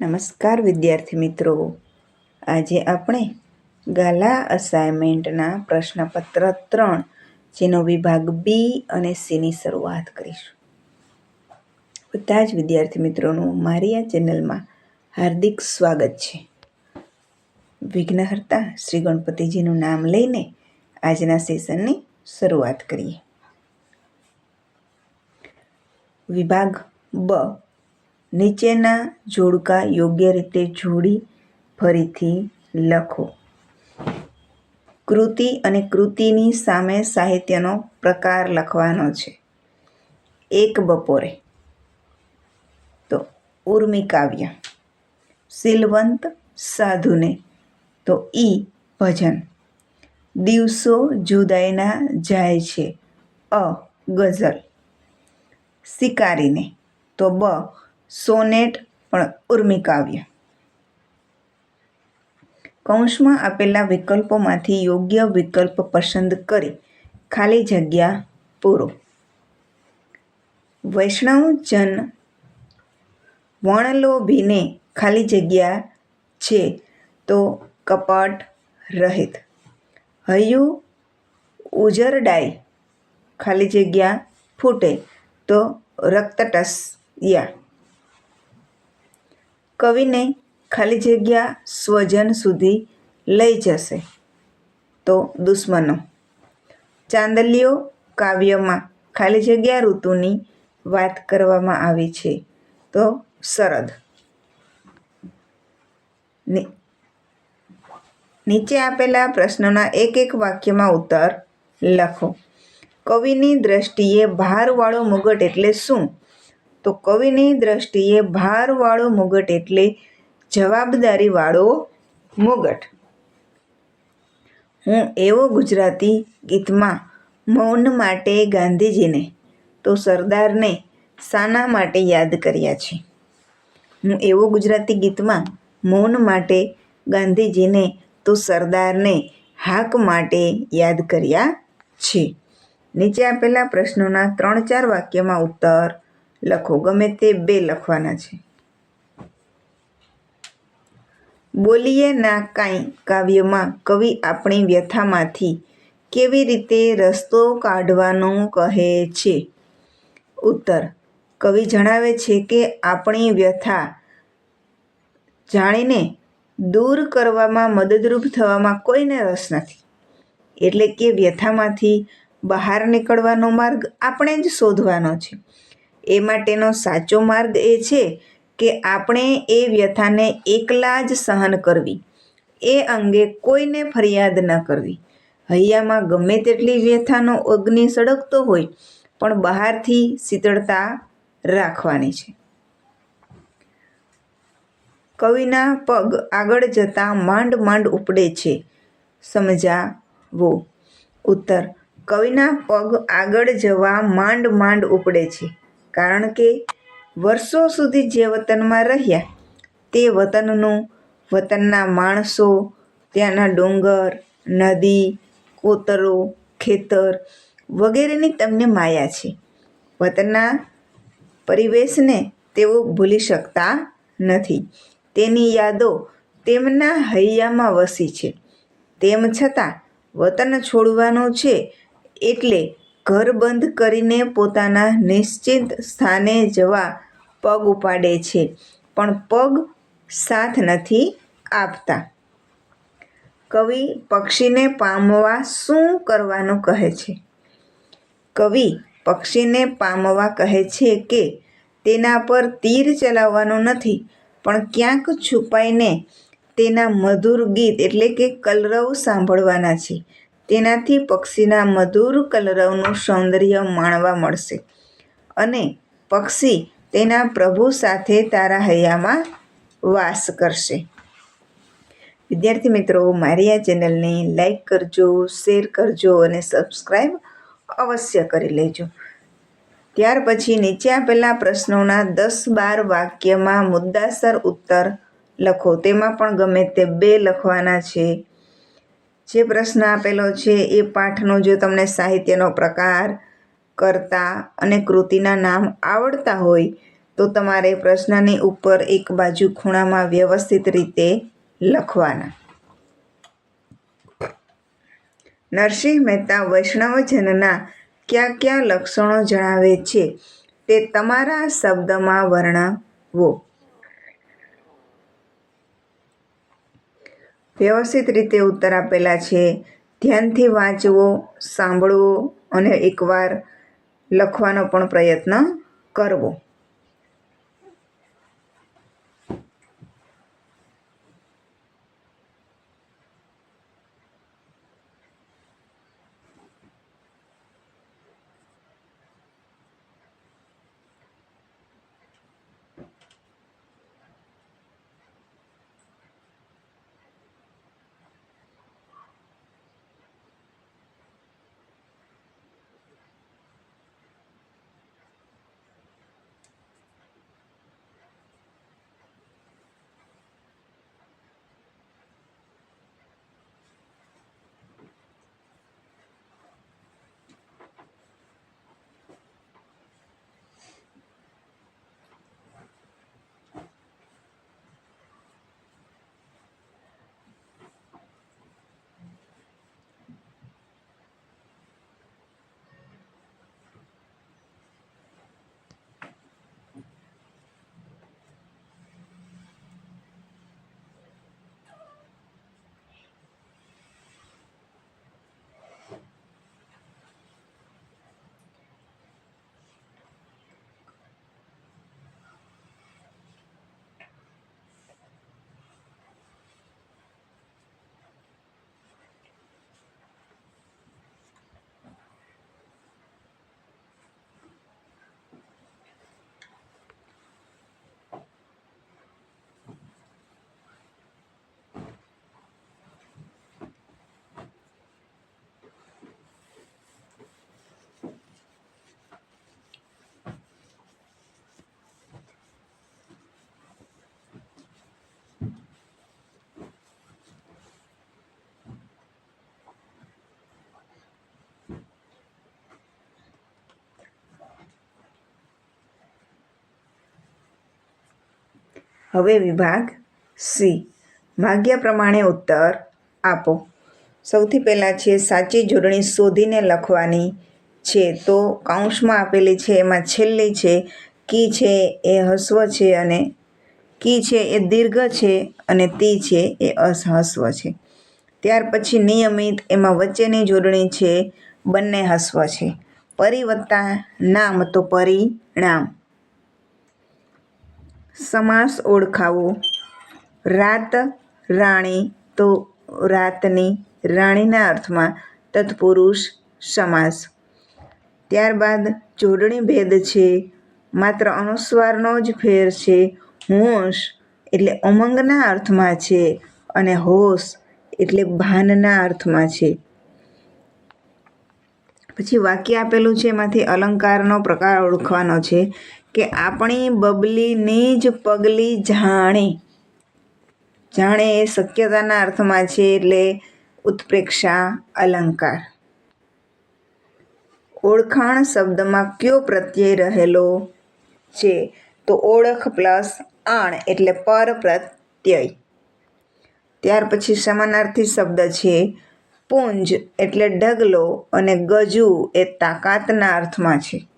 નમસ્કાર, વિદ્યાર્થી મિત્રો. આજે આપણે ગાલા અસાઇનમેન્ટના પ્રશ્નપત્ર ત્રણ, જેનો વિભાગ બી અને સીની શરૂઆત કરીશું. બધા જ વિદ્યાર્થી મિત્રોનું મારી આ ચેનલમાં હાર્દિક સ્વાગત છે. વિઘ્નહર્તા શ્રી ગણપતિજીનું નામ લઈને આજના સેશનની શરૂઆત કરીએ. વિભાગ બ નીચેના જોડકા યોગ્ય રીતે જોડી ફરીથી લખો. કૃતિ અને કૃતિની સામે સાહિત્યનો પ્રકાર લખવાનો છે. એક બપોરે. તો ઉર્મી કાવ્ય. શીલવંત સાધુને. તો ઈ ભજન. દિવસો જુદાઈના જાય છે. અ ગઝલ. શિકારીને. તો બ સોનેટ પણ ઉર્મી કાવ્ય કૌંસમાં આપેલા વિકલ્પોમાંથી યોગ્ય વિકલ્પ પસંદ કરી ખાલી જગ્યા પૂરો. વૈષ્ણવ જન વણલોભીને ખાલી જગ્યા છે તો કપટ રહિત. હૈયું ઉજરડાઈ ખાલી જગ્યા ફૂટે તો રક્તટસ્યા. કવિને ખાલી જગ્યા સ્વજન સુધી લઈ જશે. તો દુશ્મનો. ચાંદલીઓ કાવ્યમાં ખાલી જગ્યા ઋતુની વાત કરવામાં આવી છે. તો શરદ નીચે આપેલા પ્રશ્નોના એક એક વાક્યમાં ઉત્તર લખો. કવિની દ્રષ્ટિએ ભારવાળો મુગટ એટલે શું? તો કવિની દ્રષ્ટિએ ભારવાળો મુગટ એટલે જવાબદારીવાળો મુગટ. હું એવો ગુજરાતી ગીતમાં મૌન માટે ગાંધીજીને, તો સરદારને શાના માટે યાદ કર્યા છે. હું એવો ગુજરાતી ગીતમાં મૌન માટે ગાંધીજીને, તો સરદારને હાક માટે યાદ કર્યા છે. નીચે આપેલા પ્રશ્નોના ત્રણ ચાર વાક્યમાં ઉત્તર લખો. ગમે તે બે લખવાના છે. બોલીએ ના કાંઈ કાવ્યમાં કવિ આપણી વ્યથામાંથી કેવી રીતે રસ્તો કાઢવાનું કહે છે? ઉત્તર. કવિ જણાવે છે કે આપણી વ્યથા જાણીને દૂર કરવામાં મદદરૂપ થવામાં કોઈને રસ નથી. એટલે કે વ્યથામાંથી બહાર નીકળવાનો માર્ગ આપણે જ શોધવાનો છે. એ માટેનો સાચો માર્ગ એ છે કે આપણે એ વ્યથાને એકલા જ સહન કરવી. એ અંગે કોઈને ફરિયાદ ન કરવી. હૈયામાં ગમે તેટલી વ્યથાનો અગ્નિ સળગતો હોય, પણ બહારથી શીતળતા રાખવાની છે. કવિના પગ આગળ જતાં માંડ માંડ ઉપડે છે. સમજાવો? ઉત્તર, કવિના પગ આગળ જવા માંડ માંડ ઉપડે છે. કારણ કે વર્ષો સુધી જે વતનમાં રહ્યા, તે વતનનું વતનના માણસો, ત્યાંના ડુંગર, નદી, કોતરો, ખેતર વગેરેની તમને માયા છે. વતનના પરિવેશને તેઓ ભૂલી શકતા નથી. તેની યાદો તેમના હૈયામાં વસી છે. તેમ છતાં વતન છોડવાનું છે એટલે ઘર બંધ કરીને પોતાના નિશ્ચિત સ્થાને જવા પગ ઉપાડે છે, પણ પગ સાથ નથી આપતા. કવિ પક્ષીને પામવા શું કરવાનું કહે છે? કવિ પક્ષીને પામવા કહે છે કે, તેના પર તીર ચલાવવાનું નથી, પણ ક્યાંક છુપાઈને તેના મધુર ગીત એટલે કે કલરવ સાંભળવાના છે. તેનાથી પક્ષીના મધુર કલરવનું સૌંદર્ય માણવા મળશે. અને પક્ષી તેના પ્રભુ સાથે તારા હૈયામાં વાસ કરશે. વિદ્યાર્થી મિત્રો, મારી આ ચેનલને લાઈક કરજો, શેર કરજો અને સબસ્ક્રાઈબ અવશ્ય કરી લેજો. ત્યાર પછી નીચે આપેલા પ્રશ્નોના દસ બાર વાક્યમાં મુદ્દાસર ઉત્તર લખો. તેમાં પણ ગમે તે બે લખવાના છે. જે પ્રશ્ન આપેલો છે એ પાઠનો જો તમને સાહિત્યનો પ્રકાર, કરતા અને કૃતિના નામ આવડતા હોય, તો તમારે પ્રશ્નની ઉપર એક બાજુ ખૂણામાં વ્યવસ્થિત રીતે લખવાના. નરસિંહ મહેતા વૈષ્ણવજનના કયા કયા લક્ષણો જણાવે છે તે તમારા શબ્દમાં વર્ણવો. વ્યવસ્થિત રીતે ઉત્તર આપેલા છે. ધ્યાનથી વાંચવો સાંભળવો અને એકવાર લખવાનો પણ પ્રયત્ન કરવો. હવે વિભાગ સી. ભાગ્ય પ્રમાણે ઉત્તર આપો. સૌથી પહેલાં છે, સાચી જોડણી શોધીને લખવાની છે. તો કૌંસમાં આપેલી છે, એમાં છેલ્લી છે, કી છે એ હસ્વ છે અને કી છે એ દીર્ઘ છે અને તી છે એ અસહસ્વ છે. ત્યાર પછી નિયમિત એમાં વચ્ચેની જોડણી છે, બંને હસ્વ છે. પરિવત્તા નામ તો પરિણામ. સમાસ ઓળખાવો. રાત રાણી તો રાતની રાણીના અર્થમાં તત્પુરુષ સમાસ. ત્યારબાદ જોડણી ભેદ છે. માત્ર અનુસ્વારનો જ ફેર છે. હોશ એટલે ઉમંગના અર્થમાં છે અને હોશ એટલે ભાનના અર્થમાં છે. પછી વાક્ય આપેલું છે, એમાંથી અલંકારનો પ્રકાર ઓળખવાનો છે. કે આપણી બબલીની જ પગલી જાણે. જાણે એ શક્યતાના અર્થમાં છે એટલે ઉત્પ્રેક્ષા, અલંકાર. ઓળખાણ શબ્દમાં કયો પ્રત્યય રહેલો છે? તો ઓળખ પ્લસ આણ એટલે પર પ્રત્યય. ત્યાર પછી સમાનાર્થી શબ્દ છે પુંજ એટલે ઢગલો અને ગજુ એ તાકાતના અર્થમાં છે.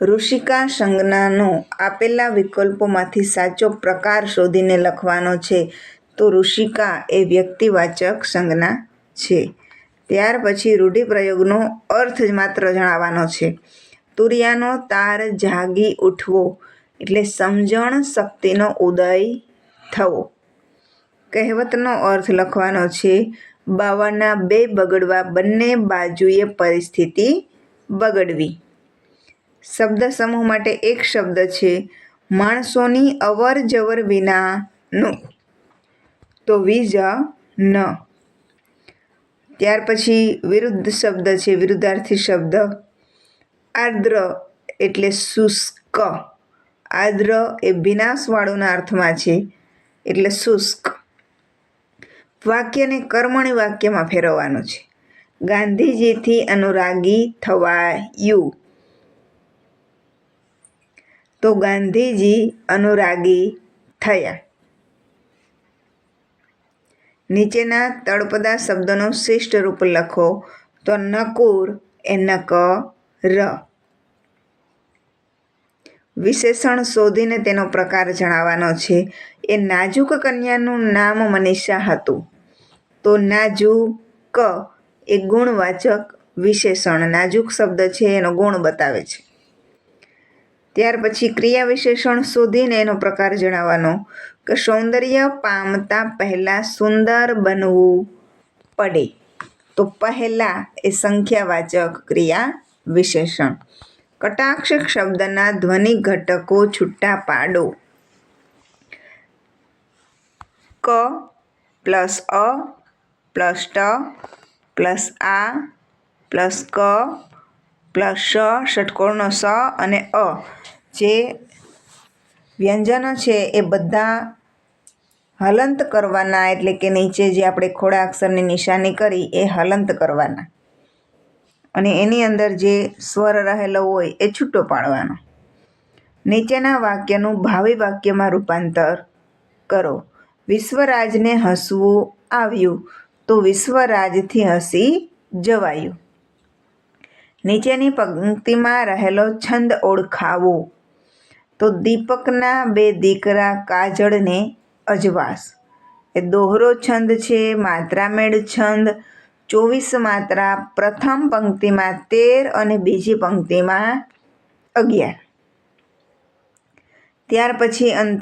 ઋષિકા સંજ્ઞાનો આપેલા વિકલ્પોમાંથી સાચો પ્રકાર શોધીને લખવાનો છે. તો ઋષિકા એ વ્યક્તિવાચક સંજ્ઞા છે. ત્યાર પછી રૂઢિપ્રયોગનો અર્થ જ માત્ર જણાવવાનો છે. તુરિયાનો તાર જાગી ઉઠવો એટલે સમજણ શક્તિનો ઉદય થવો. કહેવતનો અર્થ લખવાનો છે, બાવાના બે બગડવા બંને બાજુએ પરિસ્થિતિ બગડવી. શબ્દ સમૂહ માટે એક શબ્દ છે, માણસોની અવર જવર વિનાનું. તો વિજ ન ત્યાર પછી વિરુદ્ધ શબ્દ છે, વિરુદ્ધાર્થી શબ્દ. આર્દ્ર એટલે શુષ્ક. આર્દ્ર એ વિનાશવાળુના અર્થમાં છે, એટલે શુષ્ક. વાક્યને કર્મણી વાક્યમાં ફેરવવાનું છે. ગાંધીજીથી અનુરાગી થવાયું. તો ગાંધીજી અનુરાગી થયા. નીચેના તળપદા શબ્દનો શિષ્ટ રૂપ લખો, તો નકુર એ નક ર. વિશેષણ શોધીને તેનો પ્રકાર જણાવવાનો છે. એ નાજુક કન્યાનું નામ મનીષા હતું. તો નાજુક એ ગુણવાચક વિશેષણ. નાજુક શબ્દ છે, એનો ગુણ બતાવે છે. ત્યાર પછી ક્રિયા વિશેષણ શોધીને એનો પ્રકાર જણાવવાનો. કે સૌંદર્ય પામતા પહેલાં સુંદર બનવું પડે. તો પહેલાં એ સંખ્યાવાચક ક્રિયા વિશેષણ કટાક્ષ શબ્દના ધ્વનિ ઘટકો છૂટા પાડો. ક પ્લસ અ પ્લસ ટ પ્લસ આ પ્લસ ક પ્લસ શ ષટકોણનો સ અને અ. જે વ્યંજનો છે એ બધા હલંત કરવાના, એટલે કે નીચે જે આપણે ખોડા અક્ષરની નિશાની કરી એ હલંત કરવાના. અને એની અંદર જે સ્વર રહેલો હોય એ છૂટો પાડવાનો. નીચેના વાક્યનું ભાવિ વાક્યમાં રૂપાંતર કરો. વિશ્વરાજને હસવું આવ્યું તો વિશ્વરાજથી હસી જવાયું. નીચેની પંક્તિમાં રહેલો છંદ ઓળખાવો. તો દીપકના બે દીકરા કાજળને અજવાસ. એ દોહરો છંદ છે, માત્રામેળ છંદ. ચોવીસ માત્રા પ્રથમ પંક્તિમાં તેર અને બીજી પંક્તિમાં અગિયાર. ત્યાર પછી અંતે